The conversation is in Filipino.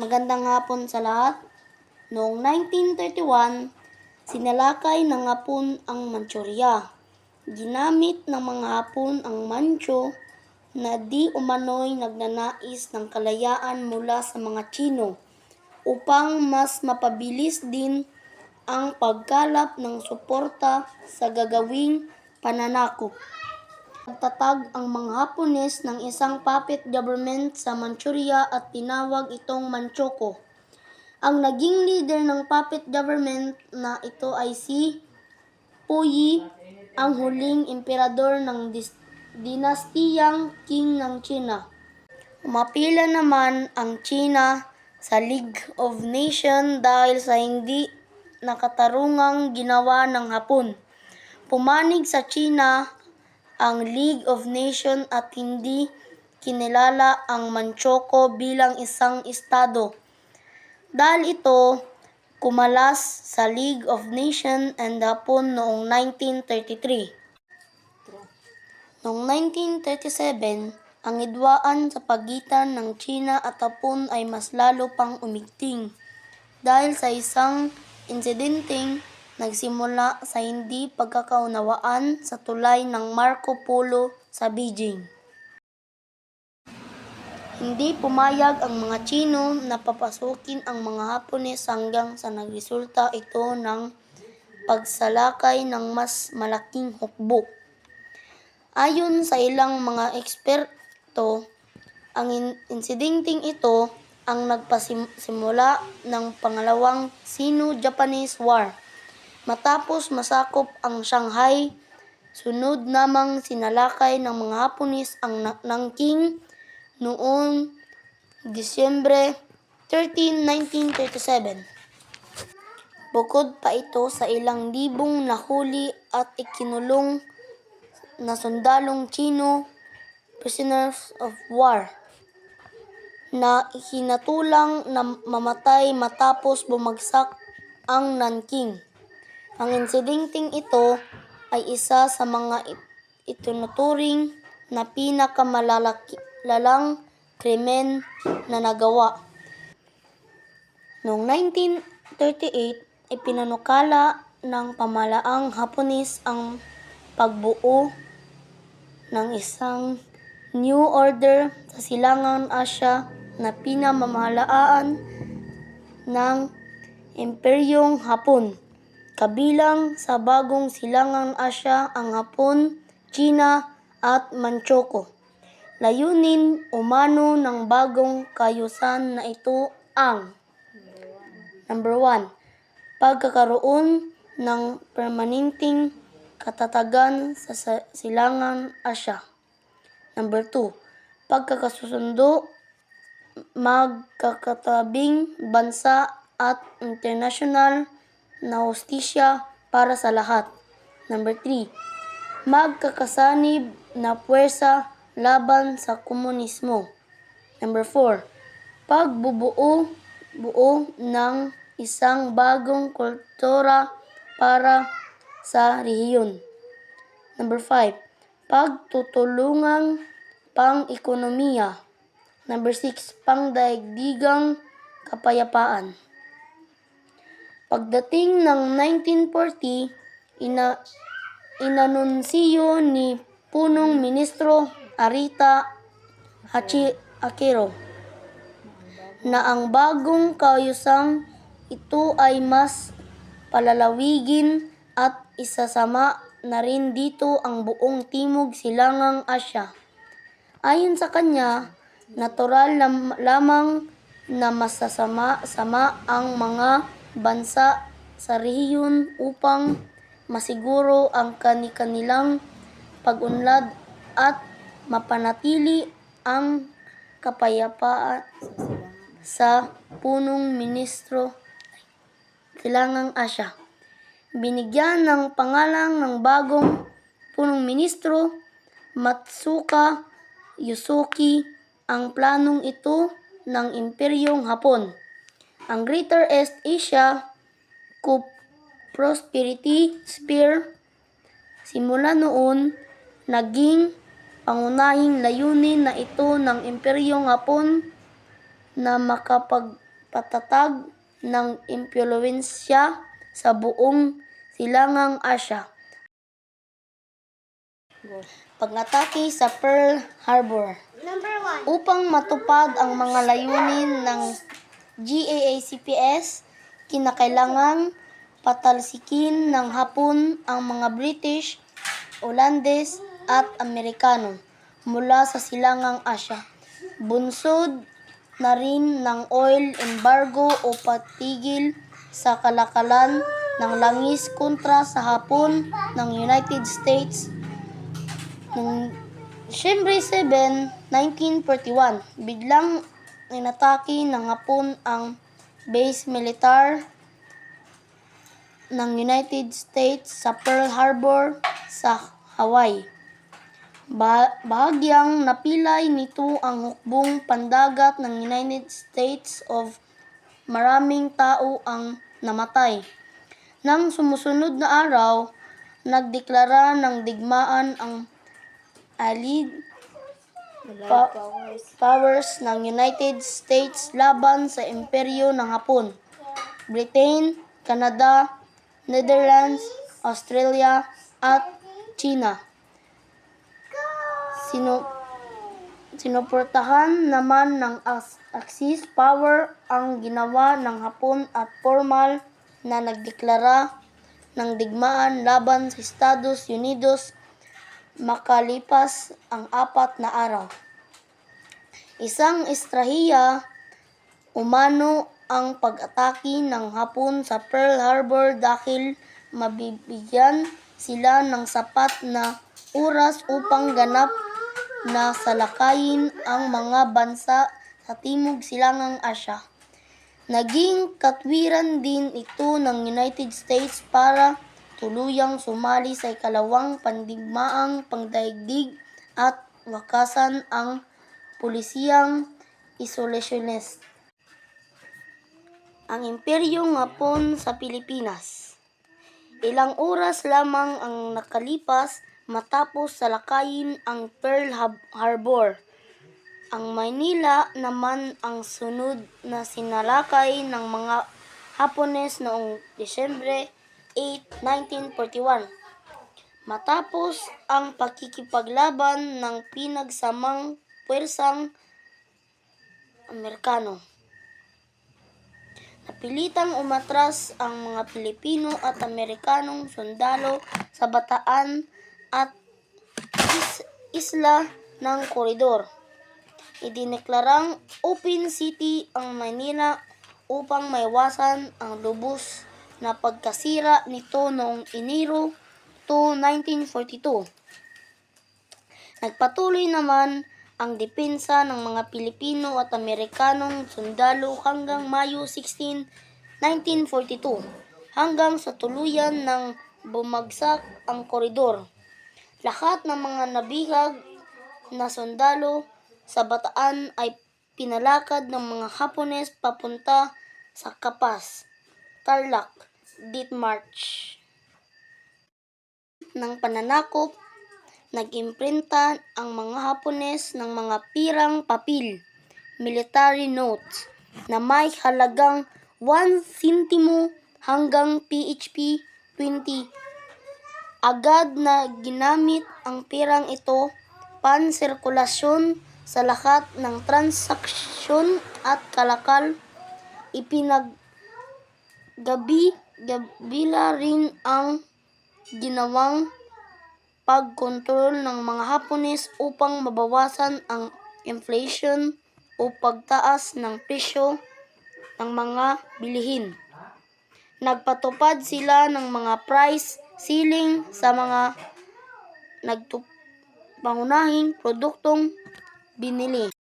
Magandang hapon sa lahat. Noong 1931, sinalakay ng Hapon ang Manchuria. Ginamit ng mga Hapon ang Mancho na di umano'y nagnanais ng kalayaan mula sa mga Chino upang mas mapabilis din ang pagkalap ng suporta sa gagawing pananakop. Nagtatag ang mga Hapones ng isang puppet government sa Manchuria at tinawag itong Manchuko. Ang naging leader ng puppet government na ito ay si Puyi, ang huling emperador ng dinastiyang Qing ng China. Umapila naman ang China sa League of Nations dahil sa hindi nakatarungang ginawa ng Hapon. Pumanig sa China ang League of Nations at hindi kinilala ang Manchuko bilang isang estado. Dahil ito, kumalas sa League of Nations and Hapon noong 1933. Noong 1937, ang idwaan sa pagitan ng China at Hapon ay mas lalo pang umigting dahil sa isang insidenteng nagsimula sa hindi pagkakaunawaan sa tulay ng Marco Polo sa Beijing. Hindi pumayag ang mga Chino na papasukin ang mga Hapones hanggang sa nagresulta ito ng pagsalakay ng mas malaking hukbo. Ayon sa ilang mga eksperto, ang in- insidenteng ito ang nagpasimula ng pangalawang Sino-Japanese War. Matapos masakop ang Shanghai, sunod namang sinalakay ng mga Hapones ang Na- Nanking noong Disyembre 13, 1937. Bukod pa ito sa ilang libong nahuli at ikinulong na sundalong Chino prisoners of war na hinatulang na mamatay matapos bumagsak ang Nanking. Ang insidenteng ito ay isa sa mga it- itinuturing na pinakamalalang krimen na nagawa. Noong 1938, ipinanukala ng pamalaang Hapones ang pagbuo ng isang new order sa silangang Asya na pinamamahalaan ng Imperyong Hapon. Kabilang sa bagong silangang Asya ang Hapon, China at Manchuko. Layunin umano ng bagong kayusan na ito ang Number 1. Pagkakaroon ng permanenteng katatagan sa- silangang Asya. Number 2. Pagkakasusundo, magkakatabing bansa at international na hustisya para sa lahat. Number 3. Magkakasanib na puwersa laban sa komunismo. Number 4. Pagbubuo buo ng isang bagong kultura para sa rehiyon. Number 5. Pagtutulungang pang-ekonomiya. Number 6. Pangdaigdigang kapayapaan. Pagdating ng 1940, ina inanunsiyo ni punong ministro Arita Hachi Akiro na ang bagong kaayusang ito ay mas palalawigin at isasama na rin dito ang buong timog silangang Asya. Ayon sa kanya, natural lam- lamang na masasama-sama ang mga bansa sa rehiyon upang masiguro ang kani-kanilang pag-unlad at mapanatili ang kapayapaan sa punong ministro Silangang Asya. Binigyan ng pangalan ng bagong punong ministro Matsuka Yusuki ang planong ito ng Imperyong Hapon. Ang Greater East Asia Co- Prosperity Sphere. Simula noon naging pangunahing layunin na ito ng Imperyong Hapon na makapag patatag ng impluensya sa buong silangang Asya. Pag-atake sa Pearl Harbor. Upang matupad ang mga layunin ng GAACPS, kinakailangang patalsikin ng Hapon ang mga British, Olandes at Amerikano mula sa silangang Asya. Bunsod na rin ng oil embargo o patigil sa kalakalan ng langis kontra sa Hapon ng United States Noong Disyembre 7, 1941, biglang inatake ng Hapon ang base militar ng United States sa Pearl Harbor sa Hawaii. Ba- bahagyang napilay nito ang hukbong pandagat ng United States of maraming tao ang namatay. Nang sumusunod na araw, nagdeklara ng digmaan ang Allied pa- powers ng United States laban sa imperyo ng Hapon. Britain, Canada, Netherlands, Australia, at China. Sino sinuportahan naman ng Ax- Axis power ang ginawa ng Hapon at formal na nagdeklara ng digmaan laban sa Estados Unidos makalipas ang apat na araw. Isang estrahiya umano ang pag-atake ng Hapon sa Pearl Harbor dahil mabibigyan sila ng sapat na oras upang ganap na salakayin ang mga bansa sa Timog Silangang Asya. Naging katwiran din ito ng United States para tuluyang sumali sa ikalawang pandigmaang pangdaigdig at wakasan ang pulisiyang isolationist. Ang Imperyong Hapon sa Pilipinas. Ilang oras lamang ang nakalipas matapos salakayin ang Pearl Harbor. Ang Maynila naman ang sunod na sinalakay ng mga Hapones noong Disyembre 8, 1941. Matapos ang pakikipaglaban ng pinagsamang puwersang Amerikano. Napilitang umatras ang mga Pilipino at Amerikanong sundalo sa bataan at is- isla ng koridor. Idineklarang open city ang Manila upang maiwasan ang lubos na pagkasira nito noong Enero 2, 1942. Nagpatuloy naman ang depensa ng mga Pilipino at Amerikanong sundalo hanggang Mayo 16, 1942, hanggang sa tuluyan ng bumagsak ang koridor. Lahat ng mga nabihag na sundalo sa bataan ay pinalakad ng mga Hapones papunta sa Kapas, Tarlac, Ditmarch. Ng pananakop, nag-imprinta ang mga Hapones ng mga pirang papel, military notes, na may halagang 1 sintimo hanggang PHP 20 Agad na ginamit ang pirang ito pansirkulasyon sa lahat ng transaksyon at kalakal. Ipinaggabi gabila rin ang ginawang pagkontrol ng mga Hapones upang mabawasan ang inflation o pagtaas ng presyo ng mga bilihin. Nagpatupad sila ng mga price ceiling sa mga nagtup pangunahing produktong binili.